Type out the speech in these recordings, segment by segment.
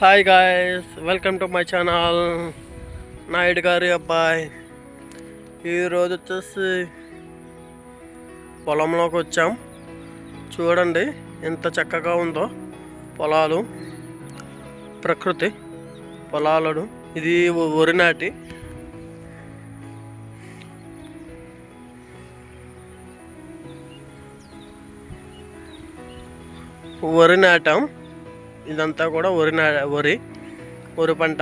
Hi guys welcome to my channel Naidu గారి అబ్బాయి ఈరోజు వచ్చేసి పొలంలోకి వచ్చాం. చూడండి ఎంత చక్కగా ఉందో పొలాలు ప్రకృతి పొలాలను. ఇది వరి నాటి. వరి నాటాం. ఇదంతా కూడా వరి నా వరి వరి పంట.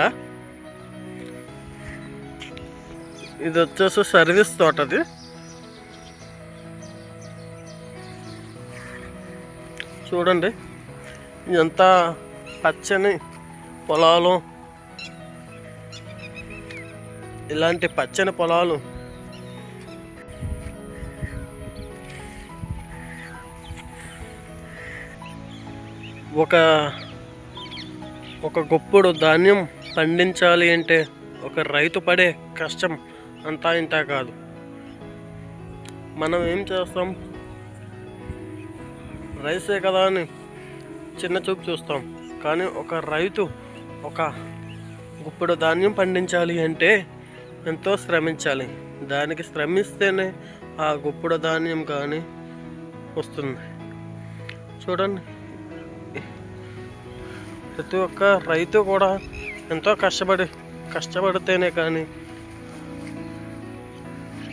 ఇది వచ్చేసి సర్వీస్ తోటది చూడండి ఇదంతా పచ్చని పొలాలు. ఇలాంటి పచ్చని పొలాలు. ఒక ఒక గొప్పడు ధాన్యం పండించాలి అంటే ఒక రైతు పడే కష్టం అంతా ఇంత కాదు. మనం ఏం చేస్తాం? రైసే కదా అని చిన్న చూపు చూస్తాం. కానీ ఒక రైతు ఒక గుప్పుడు ధాన్యం పండించాలి అంటే ఎంతో శ్రమించాలి. దానికి శ్రమిస్తేనే ఆ గుప్పుడు ధాన్యం కానీ వస్తుంది. చూడండి. ప్రతి ఒక్క రైతు కూడా ఎంతో కష్టపడి కష్టపడితేనే కానీ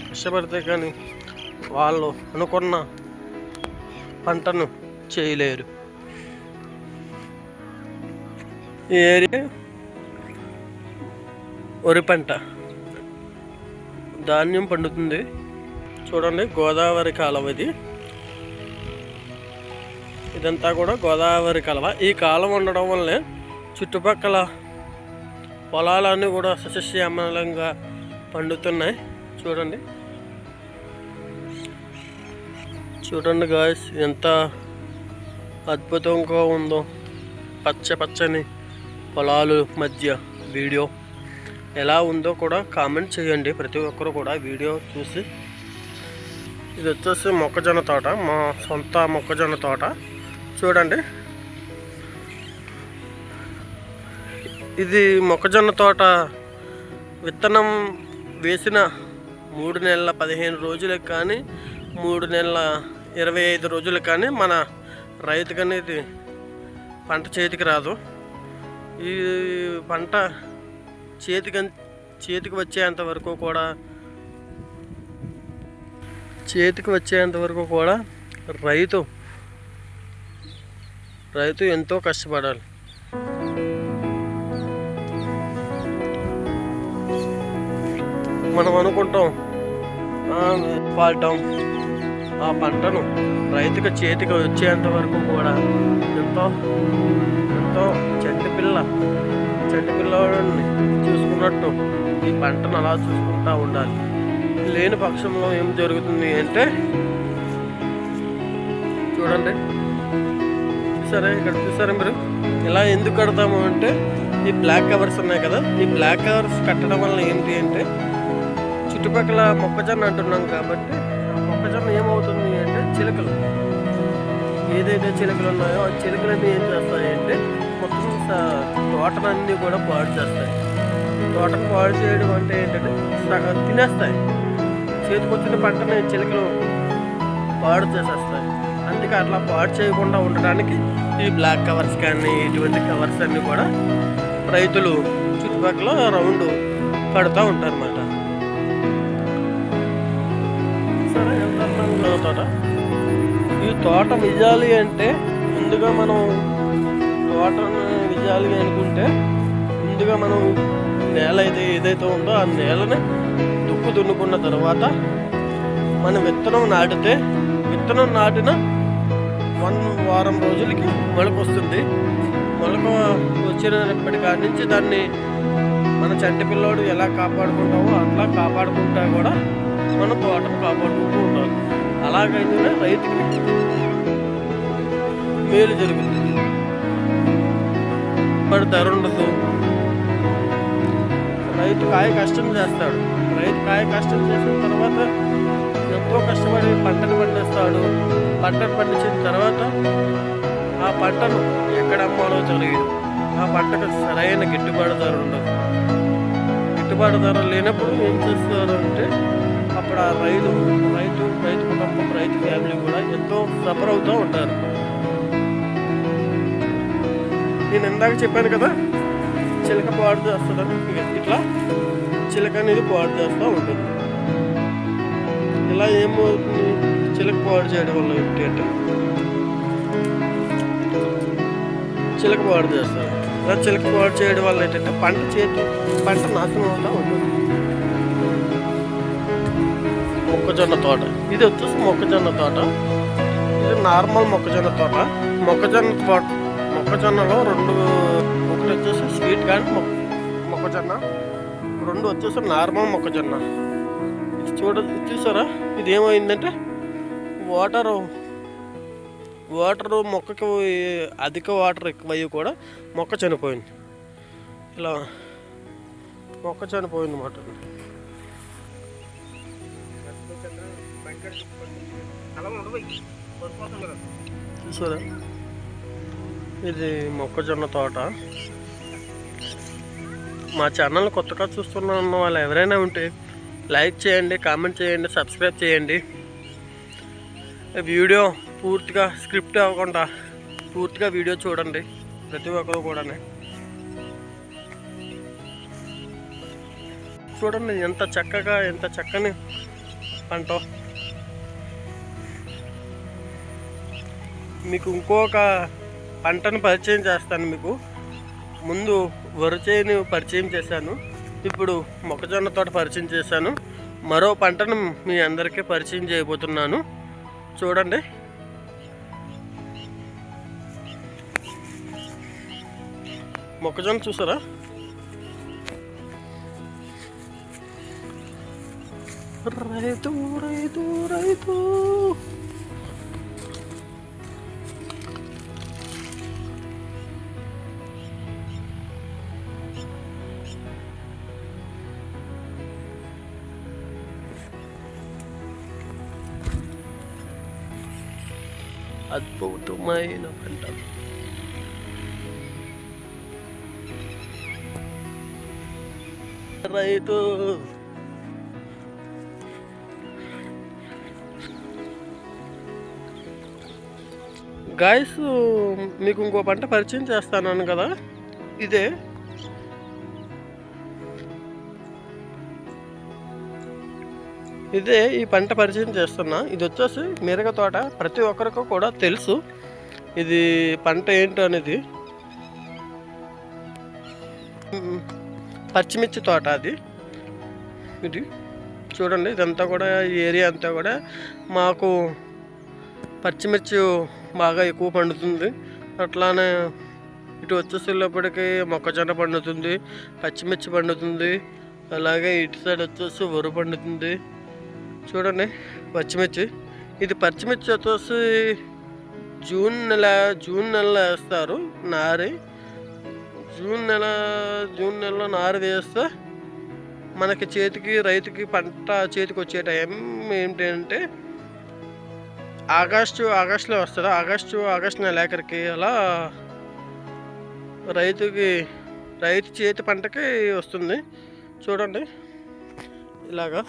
కష్టపడితే కానీ వాళ్ళు అనుకున్న పంటను చేయలేరు. ఈ ఏరియా వరి పంట. ధాన్యం పండుతుంది. చూడండి గోదావరి కాలం ఇది. ఇదంతా కూడా గోదావరి కలవ. ఈ కాలం ఉండడం వల్లే చుట్టుపక్కల పొలాలన్నీ కూడా సస్యశ్యామలంగా పండుతున్నాయి. చూడండి. చూడండి గాయస్ ఎంత అద్భుతంగా ఉందో. పచ్చ పచ్చని పొలాలు మధ్య వీడియో ఎలా ఉందో కూడా కామెంట్ చేయండి. ప్రతి ఒక్కరు కూడా వీడియో చూసి. ఇది వచ్చేసి మొక్కజొన్న తోట. మా సొంత మొక్కజొన్న తోట. చూడండి. ఇది మొక్కజొన్న తోట విత్తనం వేసిన మూడు నెలల పదిహేను రోజులకు కానీ మూడు నెలల ఇరవై ఐదు రోజులకు కానీ మన రైతుకు అనేది పంట చేతికి రాదు. ఈ పంట చేతికి చేతికి వచ్చేంత వరకు కూడా చేతికి వచ్చేంత వరకు కూడా రైతు రైతు ఎంతో కష్టపడాలి. మనం అనుకుంటాం పాడటం ఆ పంటను రైతుకు చేతికి వచ్చేంత వరకు కూడా ఎంతో ఎంతో చెట్టు పిల్ల చెట్టు పిల్లని చూసుకున్నట్టు ఈ పంటను అలా చూసుకుంటూ ఉండాలి. లేని పక్షంలో ఏం జరుగుతుంది అంటే చూడండి. చూసారా? ఇక్కడ చూసారా మీరు? ఇలా ఎందుకు కడతాము అంటే ఈ బ్లాక్ కవర్స్ ఉన్నాయి కదా ఈ బ్లాక్ కవర్స్ కట్టడం వల్ల ఏంటి అంటే చుట్టుపక్కల మొక్కజొన్న అంటున్నాం కాబట్టి మొక్కజొన్న ఏమవుతుంది అంటే చిలుకలు. ఏదైతే చిలుకలు ఉన్నాయో ఆ చిలుకలన్నీ ఏం చేస్తాయి అంటే మొత్తం తోటలన్నీ కూడా పాడు చేస్తాయి. తోటను పాడు చేయడం అంటే ఏంటంటే సగం తినేస్తాయి. చేతికొచ్చిన పంటని చిలుకలు పాడు చేసేస్తాయి. అందుకే అట్లా పాడు చేయకుండా ఉండడానికి ఈ బ్లాక్ కవర్స్ కానీ ఇటువంటి కవర్స్ అన్నీ కూడా రైతులు చుట్టుపక్కల రౌండ్ కడుతూ ఉంటారు అన్నమాట సరే తోట. ఈ తోట విజాలి అంటే ముందుగా మనం తోటను విజయాలి అనుకుంటే ముందుగా మనం నేల అయితే ఏదైతే ఉందో ఆ నేలని దుక్కు దున్నుకున్న తర్వాత మనం విత్తనం నాటితే విత్తనం నాటిన వన్ వారం రోజులకి మొలక వస్తుంది. మొలక వచ్చినప్పటి కాడి నుంచి దాన్ని మన చంటి పిల్లోడు ఎలా కాపాడుకుంటామో అట్లా కాపాడుకుంటా కూడా మన తోటను కాపాడుకుంటూ ఉంటాం. అలాగైతేనే రైతుకి మేలు జరుగుతుంది. మరి ధర ఉండదు రైతు కాయ కష్టం చేస్తాడు. రైతు కాయ కష్టం చేసిన తర్వాత ఎంతో కష్టపడి పంటను పండిస్తాడు. పంటను పండించిన తర్వాత ఆ పంటను ఎక్కడ అమ్మాలో తెలియదు ఆ పంటకు సరైన గిట్టుబాటు ధర ఉండదు. గిట్టుబాటు ధర లేనప్పుడు ఏం చేస్తారు అంటే అప్పుడు ఆ రైతు రైతు రైతు కుటుంబం రైతు ఫ్యామిలీ కూడా ఎంతో సఫర్ అవుతూ ఉంటారు. నేను ఇందాక చెప్పాను కదా చిలక పాడు చేస్తుందని ఇట్లా చిలక అనేది పాడు చేస్తూ ఉంటుంది. ఇలా ఏమవుతుంది చిలక పాడు చేయడం వల్ల ఏంటి అంటే చిలక పాడు చేస్తారు. ఇలా చిలక పాడు చేయడం వల్ల ఏంటంటే పంట చేతి పంట నాశనం అవుతూ ఉంటుంది. మొక్కజొన్న తోట. ఇది వచ్చేసి మొక్కజొన్న తోట. ఇది నార్మల్ మొక్కజొన్న తోట. మొక్కజొన్న తోట మొక్కజొన్నలో రెండు ఒకటి వచ్చేసి స్వీట్ కానీ మొక్క మొక్కజొన్న. రెండు వచ్చేసి నార్మల్ మొక్కజొన్న. చూడ చూసారా? ఇది ఏమైందంటే వాటరు వాటర్ మొక్కకి అధిక వాటర్ ఎక్కువయ్యి కూడా మొక్క చనిపోయింది. ఇలా మొక్క చనిపోయింది అన్నమాట. చూసారా? ఇది మొక్కజొన్న తోట. మా ఛానల్ కొత్తగా చూస్తున్న ఉన్న వాళ్ళు ఎవరైనా ఉంటే లైక్ చేయండి కామెంట్ చేయండి సబ్స్క్రైబ్ చేయండి. వీడియో పూర్తిగా స్క్రిప్ట్ అవ్వకుండా పూర్తిగా వీడియో చూడండి ప్రతి ఒక్కరు కూడా చూడండి ఎంత చక్కగా ఎంత చక్కని పంట. మీకు ఇంకొక పంటను పరిచయం చేస్తాను మీకు. ముందు వరిచేను పరిచయం చేశాను. ఇప్పుడు మొక్కజొన్న తోట పరిచయం చేశాను. మరో పంటను మీ అందరికీ పరిచయం చేయబోతున్నాను. చూడండి. మొక్కజొన్న చూసారా? రైతు రైతు రైతు. అద్భుతమైన పంట రైతు! గాయస్ మీకు ఇంకో పంట పరిచయం చేస్తాను కదా? ఇదే. ఇదే ఈ పంట పరిచయం చేస్తున్నా. ఇది వచ్చేసి మిరగ తోట. ప్రతి ఒక్కరికి కూడా తెలుసు ఇది పంట ఏంటో అనేది. పచ్చిమిర్చి తోట అది. ఇది చూడండి ఇదంతా కూడా ఈ ఏరియా అంతా కూడా మాకు పచ్చిమిర్చి బాగా ఎక్కువ పండుతుంది. అట్లానే ఇటు వచ్చేసేటప్పటికి మొక్కజొన్న పండుతుంది పచ్చిమిర్చి పండుతుంది అలాగే ఇటు సైడ్ వచ్చేసి వరి పండుతుంది. చూడండి పచ్చిమిర్చి. ఇది పచ్చిమిర్చి వచ్చేసి జూన్ నెల జూన్ నెలలో వేస్తారు నారి. జూన్ నెల జూన్ నెలలో నారు వేస్తే మనకి చేతికి రైతుకి పంట చేతికి వచ్చే టైం ఏంటంటే ఆగస్టు ఆగస్టులో వస్తుంది. ఆగస్టు ఆగస్టు నెలాఖరికి అలా రైతుకి రైతు చేతి పంటకి వస్తుంది. చూడండి ఇలాగా.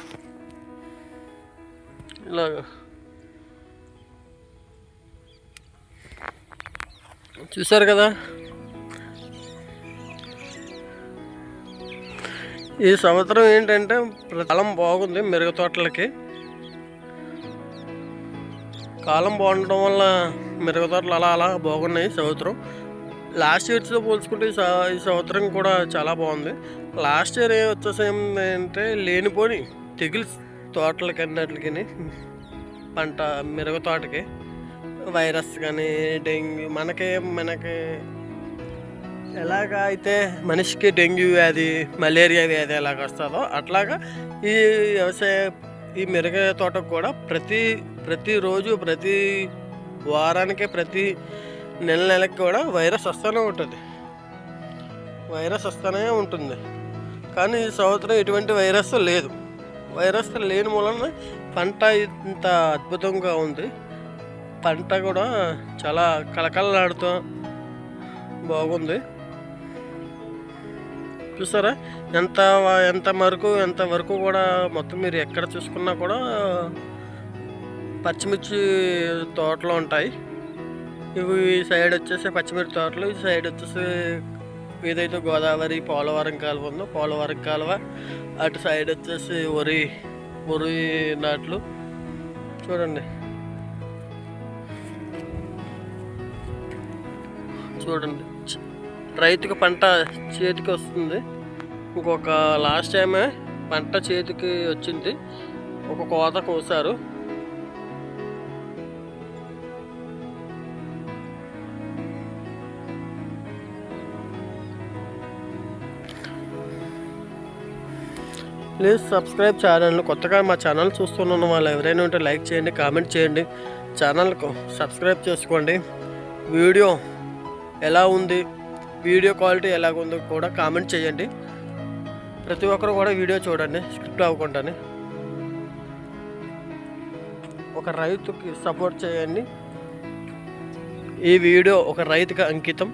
ఇలాగ చూసారు కదా? ఈ సంవత్సరం ఏంటంటే కాలం బాగుంది మిరగ తోటలకి. కాలం బాగుండడం వల్ల మిరగ తోటలు అలా అలా బాగున్నాయి సంవత్సరం లాస్ట్ ఇయర్స్తో పోల్చుకుంటే ఈ సంవత్సరం కూడా చాలా బాగుంది. లాస్ట్ ఇయర్ ఏం వచ్చేసి ఏంటంటే లేనిపోని తెగులు తోటలకి అన్నిటికి పంట మిరగ తోటకి వైరస్ కానీ డెంగ్యూ మనకి మనకి ఎలాగా అయితే మనిషికి డెంగ్యూ వ్యాధి మలేరియా వ్యాధి ఎలాగ వస్తుందో అట్లాగా ఈ వ్యవసాయ ఈ మిరగ తోటకు కూడా ప్రతి ప్రతిరోజు ప్రతి వారానికి ప్రతి నెల నెలకి కూడా వైరస్ వస్తూనే ఉంటుంది. వైరస్ వస్తూనే ఉంటుంది. కానీ ఈ సంవత్సరం ఎటువంటి వైరస్ లేదు. వైరస్ లేని మూలన పంట ఇంత అద్భుతంగా ఉంది. పంట కూడా చాలా కలకలలాడుతూ బాగుంది. చూసారా? ఎంత ఎంత వరకు ఎంత వరకు కూడా మొత్తం మీరు ఎక్కడ చూసుకున్నా కూడా పచ్చిమిర్చి తోటలు ఉంటాయి. ఇవి ఈ సైడ్ వచ్చేసి పచ్చిమిర్చి తోటలు ఈ సైడ్ వచ్చేసి ఏదైతే గోదావరి పోలవరం కాలువ ఉందో పోలవరం కాలువ అటు సైడ్ వచ్చేసి వరి వరి నాట్లు. చూడండి. చూడండి. రైతుకి పంట చేతికి వస్తుంది. ఇంకొక లాస్ట్ టైమే పంట చేతికి వచ్చింది. ఒక కోత కోసారు. ప్లీజ్ సబ్స్క్రైబ్ ఛానల్ కొత్తగా మా ఛానల్ చూస్తున్న వాళ్ళు ఎవరైనా ఉంటే లైక్ చేయండి కామెంట్ చేయండి. ఛానల్కు సబ్స్క్రైబ్ చేసుకోండి. వీడియో ఎలా ఉంది? వీడియో క్వాలిటీ ఎలా ఉంది కూడా కామెంట్ చేయండి. ప్రతి ఒక్కరు కూడా వీడియో చూడండి స్క్రిప్ట్ అవ్వకుండానే. ఒక రైతుకి సపోర్ట్ చేయండి. ఈ వీడియో ఒక రైతుకి అంకితం.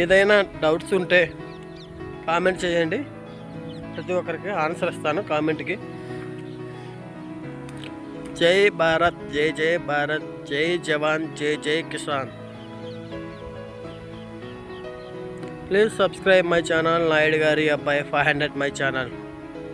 ఏదైనా డౌట్స్ ఉంటే కామెంట్ చేయండి. ప్రతి ఒక్కరికి ఆన్సర్ ఇస్తాను కామెంట్కి. జై భారత్ జై జై భారత్ జై జవాన్ జై జై Kisan. Please subscribe my channel Naidu గారి అబ్బాయి ఫైవ్ హండ్రెడ్ మై ఛానల్